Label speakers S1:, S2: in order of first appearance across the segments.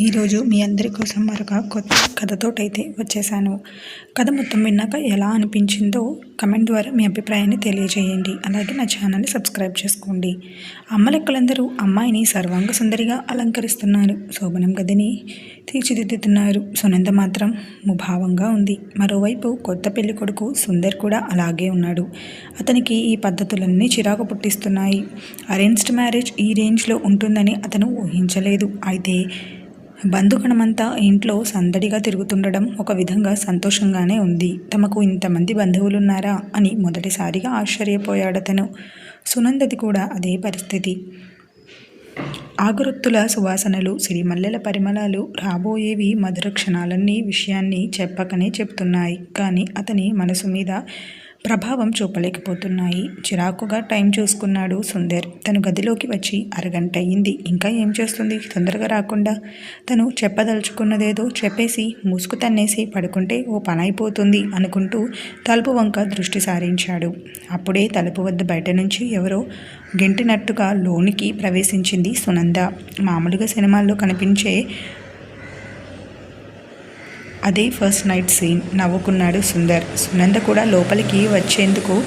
S1: ఈరోజు మీ అందరి కోసం మరొక కొత్త కథతోటైతే వచ్చేసాను. కథ మొత్తం విన్నాక ఎలా అనిపించిందో కమెంట్ ద్వారా మీ అభిప్రాయాన్ని తెలియజేయండి. అలాగే నా ఛానల్ని సబ్స్క్రైబ్ చేసుకోండి. అమ్మలెక్కలందరూ అమ్మాయిని సర్వాంగ సుందరిగా అలంకరిస్తున్నారు. శోభనం గదిని తీర్చిదిద్దుతున్నారు. సునంద మాత్రం ముభావంగా ఉంది. మరోవైపు కొత్త పెళ్ళి కొడుకు సుందర్ కూడా అలాగే ఉన్నాడు. అతనికి ఈ పద్ధతులన్నీ చిరాకు పుట్టిస్తున్నాయి. అరేంజ్డ్ మ్యారేజ్ ఈ రేంజ్లో ఉంటుందని అతను ఊహించలేదు. అయితే బంధుగణమంతా ఇంట్లో సందడిగా తిరుగుతుండడం ఒక విధంగా సంతోషంగానే ఉంది. తమకు ఇంతమంది బంధువులున్నారా? అని మొదటిసారిగా ఆశ్చర్యపోయాడతను సునందది కూడా అదే పరిస్థితి. ఆగురొత్తుల సువాసనలు సిరిమల్లెల పరిమళాలు రాబోయేవి మధుర క్షణాలన్నీ విషయాన్ని చెప్పకనే చెప్తున్నాయి. కానీ అతని మనసు మీద ప్రభావం చూపలేకపోతున్నాయి. చిరాకుగా టైం చూసుకున్నాడు సుందర్. తను గదిలోకి వచ్చి అరగంట అయింది ఇంకా ఏం చేస్తుంది? తొందరగా రాకుండా. తను చెప్పదలుచుకున్నదేదో చెప్పేసి ముసుగు తన్నేసి పడుకుంటే ఓ పని అయిపోతుంది అనుకుంటూ తలుపు వంక దృష్టి సారించాడు. అప్పుడే తలుపు వద్ద బయట నుంచి ఎవరో గెంటినట్టుగా లోనికి ప్రవేశించింది సునంద. మామూలుగా సినిమాల్లో కనిపించే అదే ఫస్ట్ నైట్ సీన్ నవ్వుకున్నాడు సుందర్. సునంద కూడా లోపలికి వచ్చేందుకు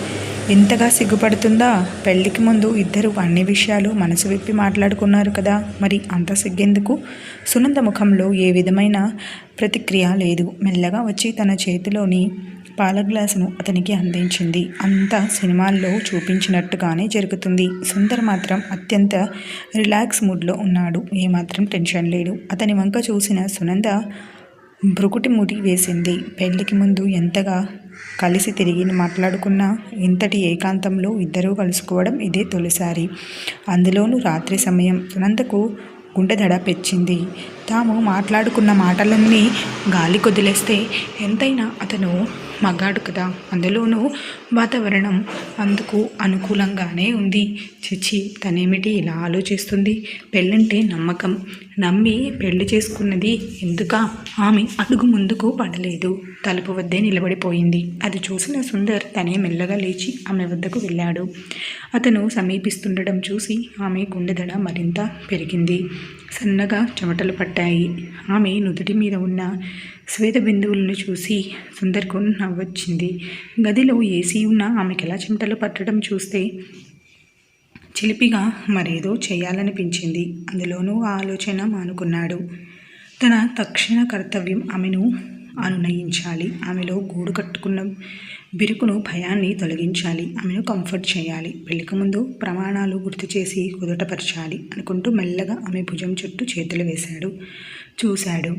S1: ఇంతగా సిగ్గుపడుతుందా? పెళ్ళికి ముందు ఇద్దరు అన్ని విషయాలు మనసు విప్పి మాట్లాడుకున్నారు కదా. మరి అంత సిగ్గేందుకు? సునంద ముఖంలో ఏ విధమైన ప్రతిక్రియ లేదు. మెల్లగా వచ్చి తన చేతిలోని పాల గ్లాసును అతనికి అందించింది. అంతా సినిమాల్లో చూపించినట్టుగానే జరుగుతుంది. సుందర్ మాత్రం అత్యంత రిలాక్స్ మూడ్లో ఉన్నాడు. ఏమాత్రం టెన్షన్ లేడు అతని వంక చూసిన సునంద బ్రుకుటి ముడి వేసింది. పెళ్ళికి ముందు ఎంతగా కలిసి తిరిగి మాట్లాడుకున్నా ఇంతటి ఏకాంతంలో ఇద్దరూ కలుసుకోవడం ఇదే తొలిసారి. అందులోనూ రాత్రి సమయం సునందకు గుండె దడ పెచ్చింది. తాము మాట్లాడుకున్న మాటలన్నీ గాలి కొదిలేస్తే ఎంతైనా అతను మగాడు కదా. అందులోనూ వాతావరణం అందుకు అనుకూలంగానే ఉంది. చిచ్చి తనేమిటి ఇలా ఆలోచిస్తుంది? పెళ్ళంటే నమ్మకం. నమ్మి పెళ్ళి చేసుకున్నది ఎందుక? ఆమె అడుగు ముందుకు పడలేదు. తలుపు వద్దే నిలబడిపోయింది. అది చూసిన సుందర్ తనే మెల్లగా లేచి ఆమె వద్దకు వెళ్ళాడు. అతను సమీపిస్తుండడం చూసి ఆమె గుండెదడ మరింత పెరిగింది. సన్నగా చెమటలు పట్టాయి. ఆమె నుదుటి మీద ఉన్న శ్వేత బిందువులను చూసి సుందర్కు నవ్వొచ్చింది. గదిలో ఏసీ ఉన్న ఆమెకి ఎలా చెమటలు పట్టడం చూస్తే చిలిపిగా మరేదో చేయాలనిపించింది. అందులోనూ ఆ ఆలోచన మానుకున్నాడు. తన తక్షణ కర్తవ్యం ఆమెను అనునయించాలి. ఆమెలో గూడు కట్టుకున్న బిరుకును భయాన్ని తొలగించాలి ఆమెను కంఫర్ట్ చేయాలి. పెళ్ళికి ముందు ప్రమాణాలు గుర్తు చేసి కుదుటపరచాలి అనుకుంటూ మెల్లగా ఆమె భుజం చుట్టూ చేతులు వేశాడు. చూశాడు.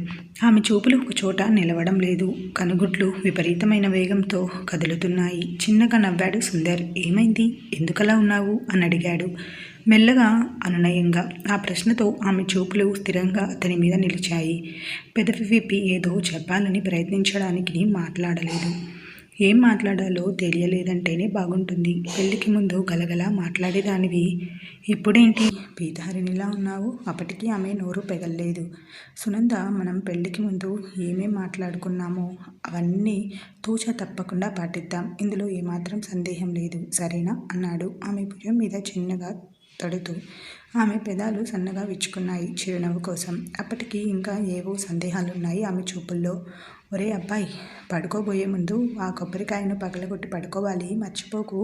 S1: ఆమె చూపులు ఒక చోట నిలవడం లేదు. కనుగుడ్లు విపరీతమైన వేగంతో కదులుతున్నాయి. చిన్నగా నవ్వాడు సుందర్. ఏమైంది? ఎందుకలా ఉన్నావు? అని అడిగాడు. మెల్లగా అనునయంగా. ఆ ప్రశ్నతో ఆమె చూపులు స్థిరంగా అతని మీద నిలిచాయి. పెదవి విప్పి ఏదో చెప్పాలని ప్రయత్నించడానికి మాట్లాడలేదు. ఏం మాట్లాడాలో తెలియలేదంటేనే బాగుంటుంది. పెళ్ళికి ముందు గలగల మాట్లాడేదానివి. ఇప్పుడేంటి? పీతారినిలా ఉన్నావు? అప్పటికి ఆమె నోరు పెగల్లేదు. సునంద మనం పెళ్ళికి ముందు ఏమేం మాట్లాడుకున్నామో అవన్నీ తూచ తప్పకుండా పాటిద్దాం. ఇందులో ఏమాత్రం సందేహం లేదు. సరేనా? అన్నాడు. ఆమె భుజం మీద చిన్నగా తడుతూ. ఆమె పెదాలు సన్నగా విచ్చుకున్నాయి చిరునవ్వు కోసం. అప్పటికి ఇంకా ఏవో సందేహాలున్నాయి ఆమె చూపుల్లో. ఒరే అబ్బాయి పడుకోబోయే ముందు ఆ కొబ్బరికాయను పగలగొట్టి పడుకోవాలి మర్చిపోకు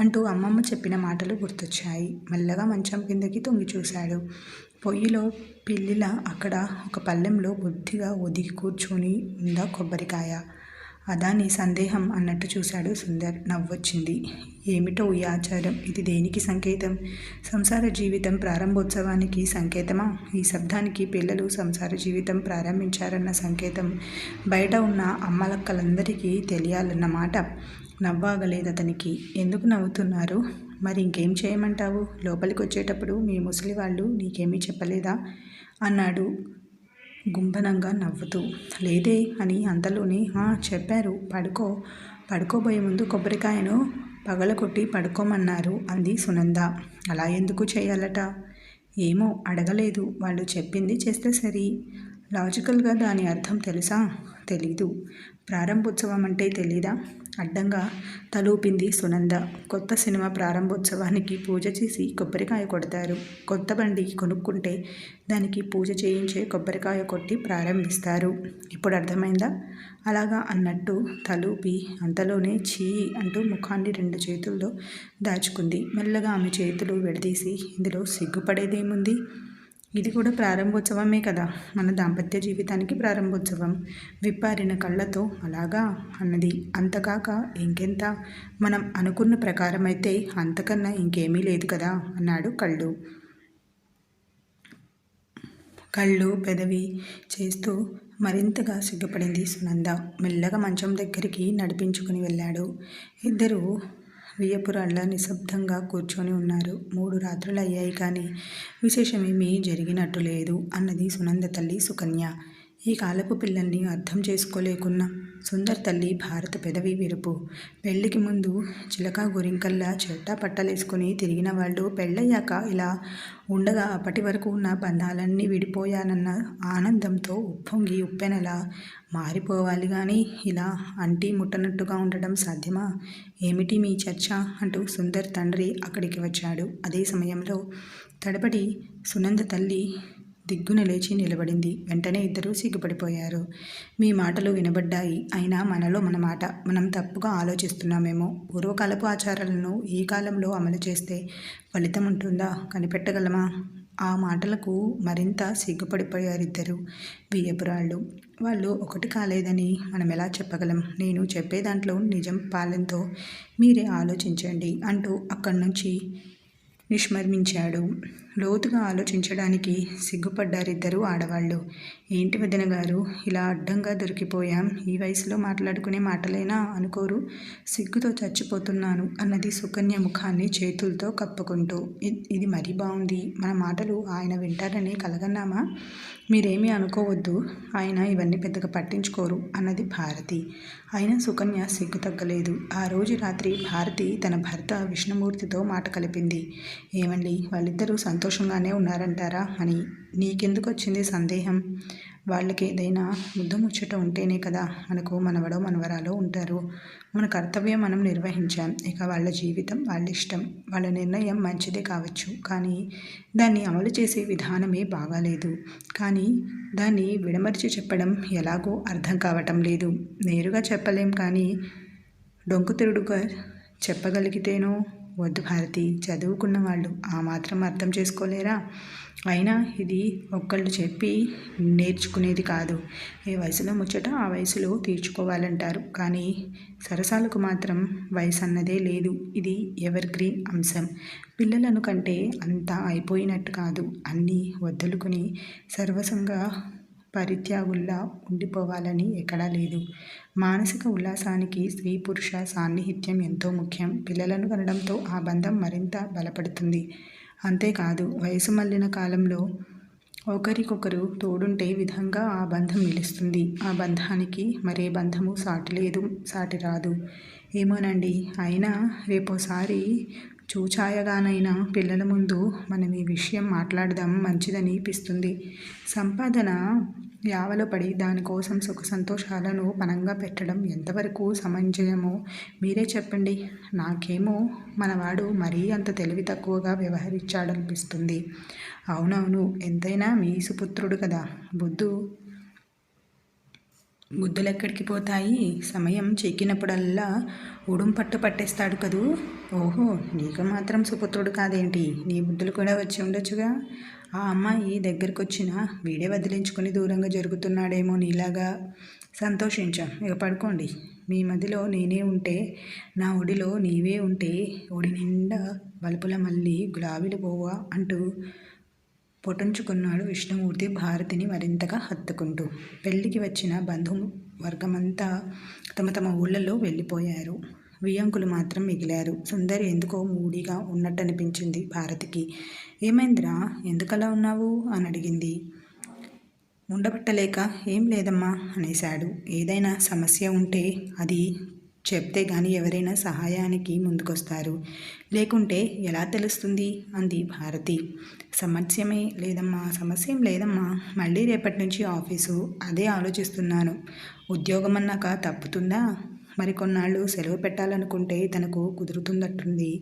S1: అంటూ అమ్మమ్మ చెప్పిన మాటలు గుర్తొచ్చాయి. మెల్లగా మంచం కిందకి తొంగి చూశాడు. పొయ్యిలో పిల్లిల అక్కడ ఒక పళ్ళెంలో బుద్ధిగా ఒదిగి కూర్చొని ఉందా కొబ్బరికాయ? అదాని సందేహం అన్నట్టు చూశాడు సుందర్. నవ్వొచ్చింది. ఏమిటో ఈ ఆచారం? ఇది దేనికి సంకేతం? సంసార జీవితం ప్రారంభోత్సవానికి సంకేతమా? ఈ శబ్దానికి పిల్లలు సంసార జీవితం ప్రారంభించారన్న సంకేతం. బయట ఉన్న అమ్మలక్కలందరికీ తెలియాలన్నమాట నవ్వాగలేదు అతనికి. ఎందుకు నవ్వుతున్నారు? మరి ఇంకేం చేయమంటావు? లోపలికి వచ్చేటప్పుడు మీ ముసలి వాళ్ళు నీకేమీ చెప్పలేదా? అన్నాడు గుంభనంగా నవ్వుతూ లేదే అని అంతలోనే చెప్పారు. పడుకో. పడుకోబోయే ముందు కొబ్బరికాయను పగలకొట్టి పడుకోమన్నారు అంది సునంద. అలా ఎందుకు చేయాలట? ఏమో అడగలేదు. వాళ్ళు చెప్పింది చేస్తే సరి. లాజికల్గా దాని అర్థం తెలుసా? తెలీదు. ప్రారంభోత్సవం అంటే తెలీదా? అడ్డంగా తలూపింది సునంద. కొత్త సినిమా ప్రారంభోత్సవానికి పూజ చేసి కొబ్బరికాయ కొడతారు. కొత్త బండి కొనుక్కుంటే దానికి పూజ చేయించే కొబ్బరికాయ కొట్టి ప్రారంభిస్తారు. ఇప్పుడు అర్థమైందా? అలాగా అన్నట్టు తలూపి అంతలోనే చీ అంటూ ముఖాన్ని రెండు చేతుల్లో దాచుకుంది. మెల్లగా ఆమె చేతులు విడదీసి ఇందులో సిగ్గుపడేదేముంది? ఇది కూడా ప్రారంభోత్సవమే కదా. మన దాంపత్య జీవితానికి ప్రారంభోత్సవం. విప్పారిన కళ్ళతో అలాగా అన్నది. అంతకాక ఇంకెంత? మనం అనుకున్న ప్రకారం అయితే అంతకన్నా ఇంకేమీ లేదు కదా అన్నాడు కళ్ళు. కళ్ళు పెదవి చేస్తూ మరింతగా సిగ్గుపడింది సునంద. మెల్లగా మంచం దగ్గరికి నడిపించుకుని వెళ్ళాడు. ఇద్దరు వియ్యపురాళ్ళ నిశ్శబ్దంగా కూర్చొని ఉన్నారు. మూడు రాత్రులు అయ్యాయి కానీ విశేషమేమీ జరిగినట్టు లేదు అన్నది సునంద తల్లి సుకన్య. ఈ కాలపు పిల్లల్ని అర్థం చేసుకోలేకున్నా సుందర్ తల్లి భారత పెదవి విరుపు. పెళ్ళికి ముందు చిలక గురింకల్లా చెట్టా పట్టలేసుకుని తిరిగిన వాళ్ళు పెళ్ళయ్యాక ఇలా ఉండగా అప్పటి వరకు ఉన్న బంధాలన్నీ విడిపోయానన్న ఆనందంతో ఉప్పొంగి ఉప్పెనలా మారిపోవాలి కానీ ఇలా అంటీ ముట్టనట్టుగా ఉండడం సాధ్యమా? ఏమిటి మీ చర్చ? అంటూ సుందర్ తండ్రి అక్కడికి వచ్చాడు. అదే సమయంలో తడబడి సునంద తల్లి దిగ్గున లేచి నిలబడింది. వెంటనే ఇద్దరూ సిగ్గుపడిపోయారు. మీ మాటలు వినబడ్డాయి. అయినా మనలో మన మాట మనం తప్పుగా ఆలోచిస్తున్నామేమో. పూర్వకాలపు ఆచారాలను ఈ కాలంలో అమలు చేస్తే ఫలితం ఉంటుందా? కనిపెట్టగలమా? ఆ మాటలకు మరింత సిగ్గుపడిపోయారు ఇద్దరు బియ్యపురాళ్ళు వాళ్ళు ఒకటి కాలేదని మనం ఎలా చెప్పగలం? నేను చెప్పే దాంట్లో నిజం పాలెంతో మీరే ఆలోచించండి అంటూ అక్కడి నుంచి నిష్మర్మించాడు. లోతుగా ఆలోచించడానికి సిగ్గుపడ్డారిద్దరూ ఆడవాళ్ళు. ఏంటి వదిన గారు? ఇలా అడ్డంగా దొరికిపోయాం. ఈ వయసులో మాట్లాడుకునే మాటలేనా? అనుకోరు. సిగ్గుతో చచ్చిపోతున్నాను అన్నది సుకన్య ముఖాన్ని చేతులతో కప్పుకుంటూ. ఇది మరీ బాగుంది మన మాటలు ఆయన వింటారని కలగన్నామా? మీరేమీ అనుకోవద్దు. ఆయన ఇవన్నీ పెద్దగా పట్టించుకోరు అన్నది భారతి. అయినా సుకన్య సిగ్గు తగ్గలేదు. ఆ రోజు రాత్రి భారతి తన భర్త విష్ణుమూర్తితో మాట కలిపింది. ఏమండి? వాళ్ళిద్దరూ సంతోషంగానే ఉన్నారంటారా అని నీకెందుకు వచ్చింది సందేహం? వాళ్ళకి ఏదైనా ముద్దు ముచ్చట ఉంటేనే కదా మనకు మనవడో మనవరాలో ఉంటారు. మన కర్తవ్యం మనం నిర్వహించాం. ఇక వాళ్ళ జీవితం వాళ్ళ ఇష్టం వాళ్ళ నిర్ణయం మంచిదే కావచ్చు. కానీ దాన్ని అమలు చేసే విధానమే బాగాలేదు. కానీ దాన్ని విడమర్చి చెప్పడం ఎలాగో అర్థం కావటం లేదు. నేరుగా చెప్పలేం కానీ డొంకుతిరుడుగా చెప్పగలిగితేనో వద్దు భారతి చదువుకున్న వాళ్ళు ఆ మాత్రం అర్థం చేసుకోలేరా? అయినా ఇది ఒక్కళ్ళు చెప్పి నేర్చుకునేది కాదు. ఏ వయసులో ముచ్చట ఆ వయసులో తీర్చుకోవాలంటారు. కానీ సరసాలకు మాత్రం వయసు అన్నదే లేదు. ఇది ఎవర్ గ్రీన్ అంశం. పిల్లలను కంటే అంతా అయిపోయినట్టు కాదు. అన్నీ వద్దలుకుని సర్వసంగా పరిత్యాగుల్లా ఉండిపోవాలని ఎక్కడా లేదు. మానసిక ఉల్లాసానికి స్త్రీ పురుష సాన్నిహిత్యం ఎంతో ముఖ్యం. పిల్లలను కనడంతో ఆ బంధం మరింత బలపడుతుంది. అంతేకాదు వయసు మళ్ళిన కాలంలో ఒకరికొకరు తోడుంటే విధంగా ఆ బంధం నిలుస్తుంది. ఆ బంధానికి మరే బంధము సాటి లేదు సాటి రాదు. ఏమోనండి అయినా రేపోసారి చూచాయగానైనా పిల్లల ముందు మనం ఈ విషయం మాట్లాడదాం మంచిదని అనిపిస్తుంది సంపాదన యావలో పడి దానికోసం సుఖ సంతోషాలను పనంగా పెట్టడం ఎంతవరకు సమంజయమో మీరే చెప్పండి. నాకేమో మనవాడు మరీ అంత తెలివి తక్కువగా వ్యవహరించాడనిపిస్తుంది. అవునవును ఎంతైనా మీ సుపుత్రుడు కదా. బుద్ధు గుద్దులెక్కడికి పోతాయి? సమయం చెక్కినప్పుడల్లా ఉడుం పట్టు పట్టేస్తాడు కదూ? ఓహో నీకు మాత్రం సుపుత్రుడు కాదేంటి? నీ బుద్ధులు కూడా వచ్చి ఉండొచ్చుగా? ఆ అమ్మాయి దగ్గరకు వచ్చినా వీడే వదిలించుకొని దూరంగా జరుగుతున్నాడేమో నీలాగా. సంతోషించాం. ఇక పడుకోండి. మీ మదిలో నేనే ఉంటే నా ఒడిలో నీవే ఉంటే ఒడి నిండా బలుపుల మళ్ళీ గులాబీలు పోవా అంటూ పొటంచుకున్నాడు విష్ణుమూర్తి భారతిని మరింతగా హత్తుకుంటూ. పెళ్ళికి వచ్చిన బంధు వర్గమంతా తమ తమ ఊళ్ళల్లో వెళ్ళిపోయారు. వియంకులు మాత్రం మిగిలారు. సుందరి ఎందుకో మూడిగా ఉన్నట్టు అనిపించింది భారతికి. ఏమైందిరా? ఎందుకలా ఉన్నావు? అని అడిగింది. ఉండబట్టలేక ఏం లేదమ్మా అనేశాడు. ఏదైనా సమస్య ఉంటే అది చెప్తే గాని ఎవరైనా సహాయానికి ముందుకొస్తారు. లేకుంటే ఎలా తెలుస్తుంది? అంది భారతి. సమస్యమే లేదమ్మా సమస్య ఏం లేదమ్మా. మళ్ళీ రేపటి నుంచి ఆఫీసు అదే ఆలోచిస్తున్నాను. ఉద్యోగం అన్నాక తప్పుతుందా మరికొన్నాళ్ళు సెలవు పెట్టాలనుకుంటే తనకు కుదురుతుందట్టుంది.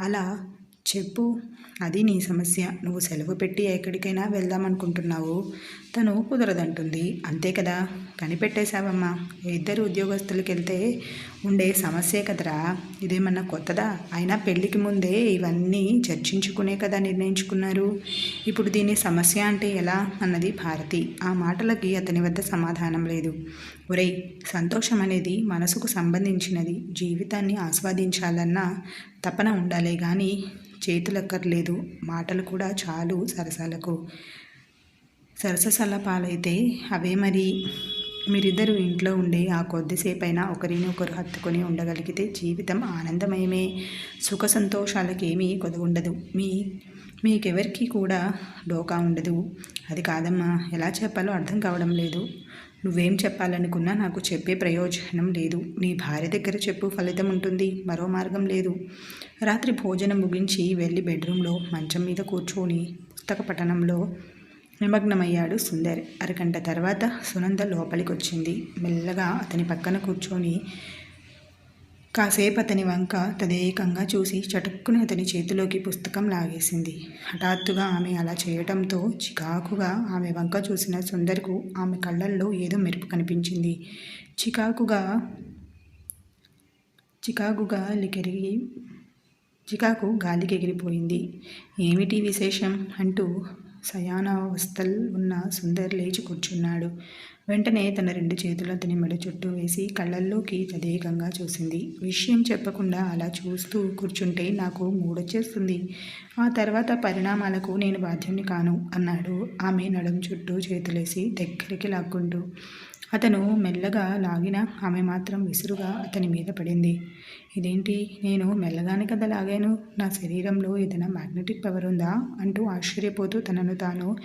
S1: అలా చెప్పు అది నీ సమస్య. నువ్వు సెలవు పెట్టి ఎక్కడికైనా వెళ్దామనుకుంటున్నావు. తను కుదరదంటుంది. అంతే కదా? కనిపెట్టేశావమ్మా. ఇద్దరు ఉద్యోగస్తులకి వెళ్తే ఉండే సమస్యే కదరా? ఇదేమన్నా కొత్తదా? అయినా పెళ్ళికి ముందే ఇవన్నీ చర్చించుకునే కదా నిర్ణయించుకున్నారు. ఇప్పుడు దీని సమస్య అంటే ఎలా? అన్నది భారతి. ఆ మాటలకి అతని వద్ద సమాధానం లేదు. ఒరేయ్ సంతోషం అనేది మనసుకు సంబంధించినది. జీవితాన్ని ఆస్వాదించాలన్న తపన ఉండాలి కానీ చేతులక్కర్లేదు. మాటలు కూడా చాలు సరసాలకు. సరససలపాలైతే అవే మరి. మీరిద్దరూ ఇంట్లో ఉండే ఆ కొద్దిసేపైనా ఒకరిని ఒకరు హత్తుకొని ఉండగలిగితే జీవితం ఆనందమయమే. సుఖ సంతోషాలకేమీ కొదవుండదు. మీ మీకెవరికి కూడా డోకా ఉండదు. అది కాదమ్మా. ఎలా చెప్పాలో అర్థం కావడం లేదు. నువ్వేం చెప్పాలనుకున్నా నాకు చెప్పే ప్రయోజనం లేదు. నీ భార్య దగ్గర చెప్పు ఫలితం ఉంటుంది. మరో మార్గం లేదు. రాత్రి భోజనం ముగించి వెళ్ళి బెడ్రూమ్లో మంచం మీద కూర్చొని పుస్తక పఠనంలో నిమగ్నమయ్యాడు సుందర్. అరగంట తర్వాత సునంద లోపలికొచ్చింది. మెల్లగా అతని పక్కన కూర్చొని కాసేపు అతని వంక తదేకంగా చూసి చటుక్కుని అతని చేతిలోకి పుస్తకం లాగేసింది. హఠాత్తుగా ఆమె అలా చేయటంతో చికాకుగా ఆమె వంక చూసిన సుందర్కు ఆమె కళ్ళల్లో ఏదో మెరుపు కనిపించింది. చికాకుగా చికాకుగా లికెరిగి చికాకు గాలికి ఎగిరిపోయింది. ఏమిటి విశేషం? అంటూ శయానావస్థల్ ఉన్న సుందర్ లేచి కూర్చున్నాడు. వెంటనే తన రెండు చేతులు అతని మెడ చుట్టూ వేసి కళ్ళల్లోకి తదేకంగా చూసింది. విషయం చెప్పకుండా అలా చూస్తూ కూర్చుంటే నాకు మూడొచ్చేస్తుంది. ఆ తర్వాత పరిణామాలకు నేను బాధ్యుని కాను అన్నాడు. ఆమె నడుం చుట్టూ చేతులేసి దగ్గరికి లాక్కుంటూ. అతను మెల్లగా లాగిన ఆమె మాత్రం విసురుగా అతని మీద పడింది. ఇదేంటి? నేను మెల్లగానే కదా లాగాను? నా శరీరంలో ఏదైనా మ్యాగ్నెటిక్ పవర్ ఉందా? అంటూ ఆశ్చర్యపోతూ తనను తాను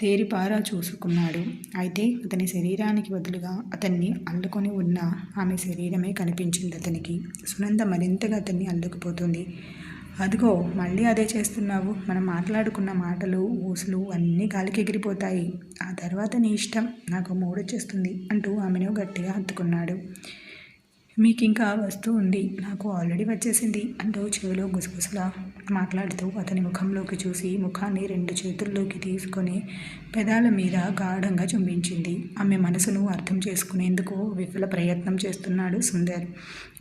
S1: తేరిపారా చూసుకున్నాడు. అయితే అతని శరీరానికి బదులుగా అతన్ని అల్లుకొని ఉన్న ఆమె శరీరమే కనిపించింది అతనికి. సునంద మరింతగా అతన్ని అల్లుకుపోతుంది. అదిగో మళ్ళీ అదే చేస్తున్నావు. మనం మాట్లాడుకున్న మాటలు ఊసులు అన్నీ గాలికి ఎగిరిపోతాయి. ఆ తర్వాత నీ ఇష్టం నాకు మూడొచ్చేస్తుంది అంటూ ఆమెను గట్టిగా హత్తుకున్నాడు. మీకు ఇంకా వస్తూ ఉంది. నాకు ఆల్రెడీ వచ్చేసింది. అంటూ చెవిలో గుసగుసలా మాట్లాడుతూ అతని ముఖంలోకి చూసి ముఖాన్ని రెండు చేతుల్లోకి తీసుకొని పెదాల మీద గాఢంగా చుంబించింది. ఆమె మనసును అర్థం చేసుకునేందుకు విఫల ప్రయత్నం చేస్తున్నాడు సుందర్.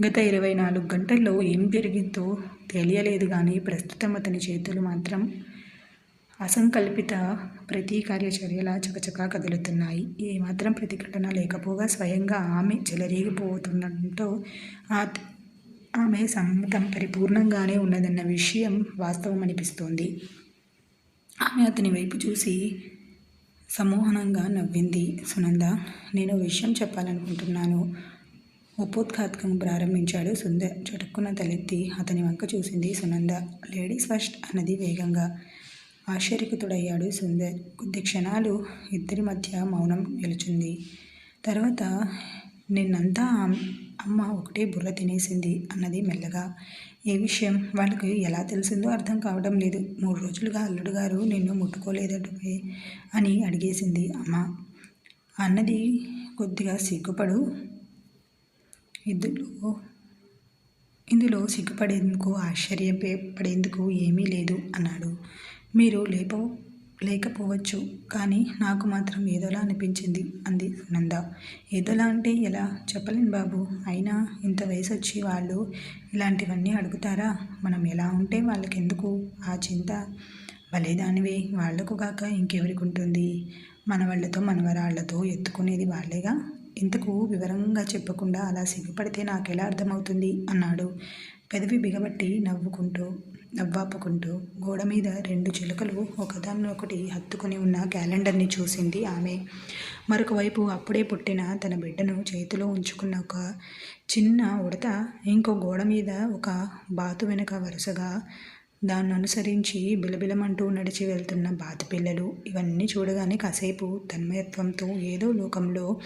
S1: గత ఇరవై నాలుగు గంటల్లో ఏం జరిగిందో తెలియలేదు కానీ ప్రస్తుతం అతని చేతులు మాత్రం అసంకల్పిత ప్రతి కార్యచర్యలా చకచకా కదులుతున్నాయి. ఏమాత్రం ప్రతిఘటన లేకపోగా స్వయంగా ఆమె చెలరేగిపోతుండటంతో ఆ ఆమె సమ్మతం పరిపూర్ణంగానే ఉన్నదన్న విషయం వాస్తవం అనిపిస్తోంది ఆమె అతని వైపు చూసి సమూహనంగా నవ్వింది. సునంద నేను విషయం చెప్పాలనుకుంటున్నాను. ఉపోద్ఘాతకం ప్రారంభించాడు సుందర్. చటుక్కున తలెత్తి అతని వంక చూసింది సునంద. లేడీస్ ఫస్ట్ అన్నది వేగంగా ఆశ్చర్యకుతుడయ్యాడు సుందర్. కొద్ది క్షణాలు ఇద్దరి మధ్య మౌనం నిలిచింది. తర్వాత నిన్నంతా అమ్మ ఒకటే బుర్ర తినేసింది అన్నది మెల్లగా. ఏ విషయం? వాళ్ళకి ఎలా తెలిసిందో అర్థం కావడం లేదు. మూడు రోజులుగా అల్లుడు గారు నిన్ను ముట్టుకోలేదటే అని అడిగేసింది అమ్మ. అన్నది కొద్దిగా సిగ్గుపడు ఇందులో ఇందులో సిగ్గుపడేందుకు ఆశ్చర్యపడేందుకు ఏమీ లేదు అన్నాడు. మీరు లేపో లేకపోవచ్చు కానీ నాకు మాత్రం ఏదోలా అనిపించింది అంది నంద. ఏదోలా అంటే ఎలా? చెప్పలేను బాబు. అయినా ఇంత వయసు వచ్చి వాళ్ళు ఇలాంటివన్నీ అడుగుతారా? మనం ఎలా ఉంటే వాళ్ళకెందుకు? ఆ చింత భలేదానివే వాళ్ళకు కాక ఇంకెవరికి ఉంటుంది? మన వాళ్ళతో మనవరాళ్ళతో ఎత్తుకునేది వాళ్ళేగా ఇంతకు వివరంగా చెప్పకుండా అలా సిగ్గుపడితే నాకెలా అర్థమవుతుంది? అన్నాడు. పెదవి బిగబట్టి నవ్వుకుంటూ నవ్వాపుకుంటూ గోడ మీద రెండు చిలుకలు ఒకదాన్నొకటి హత్తుకొని ఉన్న క్యాలెండర్ని చూసింది ఆమె. మరొక వైపు అప్పుడే పుట్టిన తన బిడ్డను చేతిలో ఉంచుకున్న ఒక చిన్న ఉడత ఇంకో గోడ మీద ఒక బాతు వెనుక వరుసగా దాన్ని అనుసరించి బిలబిలమంటూ నడిచి వెళ్తున్న బాత పిల్లలు ఇవన్నీ చూడగానే కాసేపు తన్మయత్వంతో ఏదో లోకంలో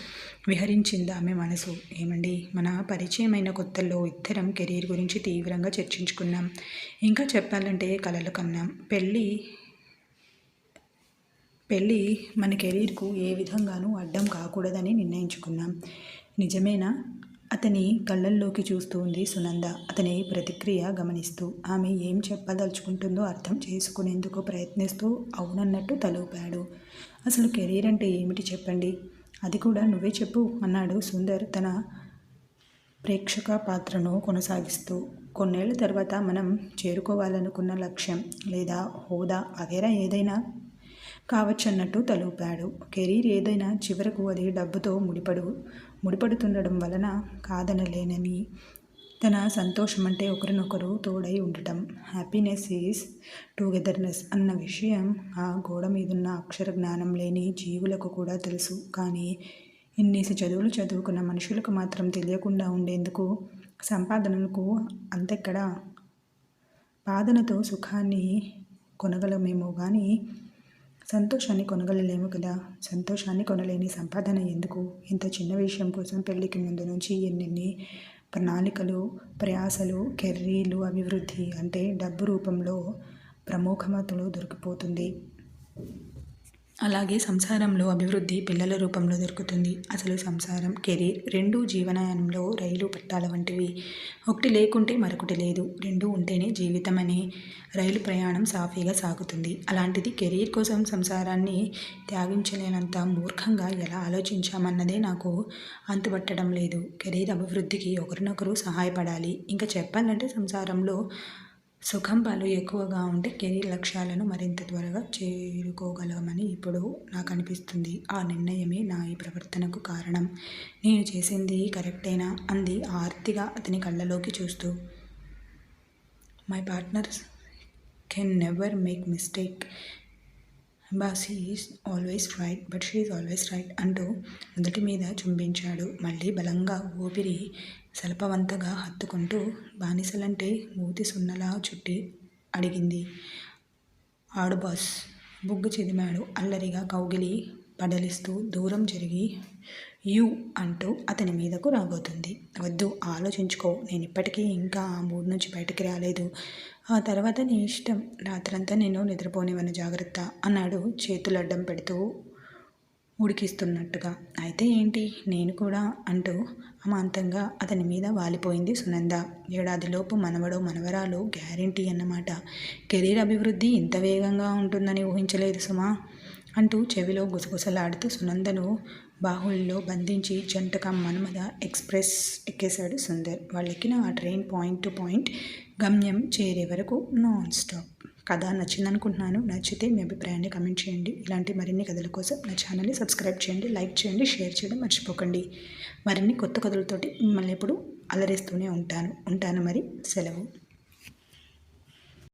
S1: విహరించింది ఆమె మనసు. ఏమండి? మన పరిచయమైన కొత్తల్లో ఇద్దరం కెరీర్ గురించి తీవ్రంగా చర్చించుకున్నాం. ఇంకా చెప్పాలంటే కలలు కన్నాం. పెళ్ళి పెళ్ళి మన కెరీర్కు ఏ విధంగానూ అడ్డం కాకూడదని నిర్ణయించుకున్నాం. నిజమేనా? అతని కళ్ళల్లోకి చూస్తూ ఉంది సునంద. అతని ప్రతిక్రియ గమనిస్తూ ఆమె ఏం చెప్పదలుచుకుంటుందో అర్థం చేసుకునేందుకు ప్రయత్నిస్తూ అవునన్నట్టు తలూపాడు. అసలు కెరీర్ అంటే ఏమిటి చెప్పండి? అది కూడా నువ్వే చెప్పు అన్నాడు సుందర్ తన ప్రేక్షక పాత్రను కొనసాగిస్తూ. కొన్నేళ్ళ తర్వాత మనం చేరుకోవాలనుకున్న లక్ష్యం లేదా హోదా వగేరా ఏదైనా కావచ్చన్నట్టు తలూపాడు. కెరీర్ ఏదైనా చివరకు అది డబ్బుతో ముడిపడు. ముడిపడుతుండడం వలన కాదనలేనని. తన సంతోషం అంటే ఒకరినొకరు తోడై ఉండటం. హ్యాపీనెస్ ఈజ్ టుగెదర్నెస్ అన్న విషయం ఆ గోడ మీదున్న అక్షర జ్ఞానం లేని జీవులకు కూడా తెలుసు. కానీ ఇన్నేసి చదువులు చదువుకున్న మనుషులకు మాత్రం తెలియకుండా ఉండేందుకు సంపాదనలకు అంతెక్కడ? బాధనతో సుఖాన్ని కొనగలమేమో కానీ సంతోషాన్ని కొనగలలేము కదా? సంతోషాన్ని కొనలేని సంపాదన ఎందుకు? ఇంత చిన్న విషయం కోసం పెళ్ళికి ముందు నుంచి ఎన్నెన్ని ప్రణాళికలు ప్రయాసలు కెర్రీలు అభివృద్ధి అంటే డబ్బు రూపంలో ప్రముఖమతలు దొరికిపోతుంది. అలాగే సంసారంలో అభివృద్ధి పిల్లల రూపంలో దొరుకుతుంది. అసలు సంసారం కెరీర్ రెండు జీవనయంలో రైలు పట్టాల వంటివి. ఒకటి లేకుంటే మరొకటి లేదు. రెండు ఉంటేనే జీవితం అనే రైలు ప్రయాణం సాఫీగా సాగుతుంది. అలాంటిది కెరీర్ కోసం సంసారాన్ని త్యాగించలేనంత మూర్ఖంగా ఎలా ఆలోచించామన్నదే నాకు అంతుపట్టడం లేదు. కెరీర్ అభివృద్ధికి ఒకరినొకరు సహాయపడాలి. ఇంకా చెప్పాలంటే సంసారంలో సుఖంపాలు ఎక్కువగా ఉంటే కెరీర్ లక్ష్యాలను మరింత త్వరగా చేరుకోగలమని ఇప్పుడు నాకు అనిపిస్తుంది. ఆ నిర్ణయమే నా ఈ ప్రవర్తనకు కారణం. నేను చేసింది కరెక్టేనా? అంది ఆర్తిగా అతని కళ్ళలోకి చూస్తూ. My partners can never make mistake boss is always right but she is always right అంటూ మొదటి మీద చుంబించాడు మళ్ళీ బలంగా ఊపిరి సలపవంతగా హత్తుకుంటూ బానిసలంటే మూతి సున్నలా చుట్టి అడిగింది. ఆడు బాస్ బుగ్గు చెదిమాడు అల్లరిగా కౌగిలి పడలిస్తూ దూరం జరిగి యు అంటూ అతని మీదకు రాబోతుంది. వద్దు ఆలోచించుకో నేను ఇప్పటికీ ఇంకా ఆ మూడు నుంచి బయటికి రాలేదు. ఆ తర్వాత నీ ఇష్టం. రాత్రంతా నేను నిద్రపోనివన్న జాగ్రత్త అన్నాడు చేతులు అడ్డం పెడుతూ ఉడికిస్తున్నట్టుగా. అయితే ఏంటి? నేను కూడా అంటూ అమాంతంగా అతని మీద వాలిపోయింది సునంద. ఏడాదిలోపు మనవడో మనవరాలు గ్యారంటీ అన్నమాట. కెరీర్ అభివృద్ధి ఇంత వేగంగా ఉంటుందని ఊహించలేదు సుమా. అంటూ చెవిలో గుసగుసలాడుతూ సునందను బాహుల్లో బంధించి జంటగా మన్మద ఎక్స్ప్రెస్ ఎక్కేశాడు సుందర్. వాళ్ళెక్కిన ఆ ట్రైన్ పాయింట్ టు పాయింట్ గమ్యం చేరే వరకు నాన్ స్టాప్ కథ నచ్చిందనుకుంటున్నాను. నచ్చితే మీ అభిప్రాయాన్ని కమెంట్ చేయండి. ఇలాంటి మరిన్ని కథల కోసం నా ఛానల్ని సబ్స్క్రైబ్ చేయండి. లైక్ చేయండి. షేర్ చేయడం మర్చిపోకండి. మరిన్ని కొత్త కథలతోటి మిమ్మల్ని ఎప్పుడు అలరిస్తూనే ఉంటాను. ఉంటాను మరి. సెలవు.